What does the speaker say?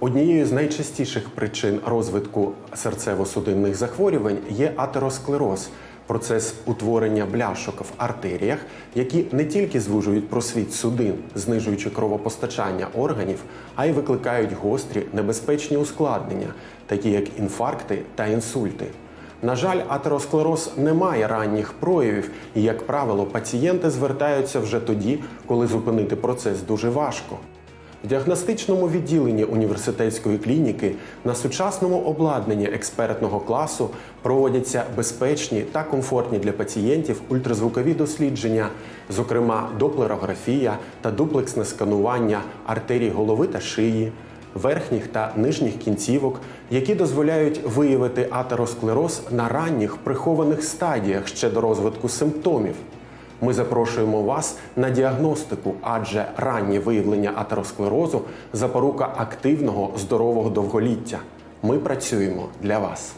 Однією з найчастіших причин розвитку серцево-судинних захворювань є атеросклероз процес утворення бляшок в артеріях, які не тільки звужують просвіт судин, знижуючи кровопостачання органів, а й викликають гострі небезпечні ускладнення, такі як інфаркти та інсульти. На жаль, атеросклероз не має ранніх проявів, і, як правило, пацієнти звертаються вже тоді, коли зупинити процес дуже важко. В діагностичному відділенні університетської клініки на сучасному обладнанні експертного класу проводяться безпечні та комфортні для пацієнтів ультразвукові дослідження, зокрема доплерографія та дуплексне сканування артерій голови та шиї, верхніх та нижніх кінцівок, які дозволяють виявити атеросклероз на ранніх прихованих стадіях ще до розвитку симптомів. Ми запрошуємо вас на діагностику, адже раннє виявлення атеросклерозу запорука активного здорового довголіття. Ми працюємо для вас.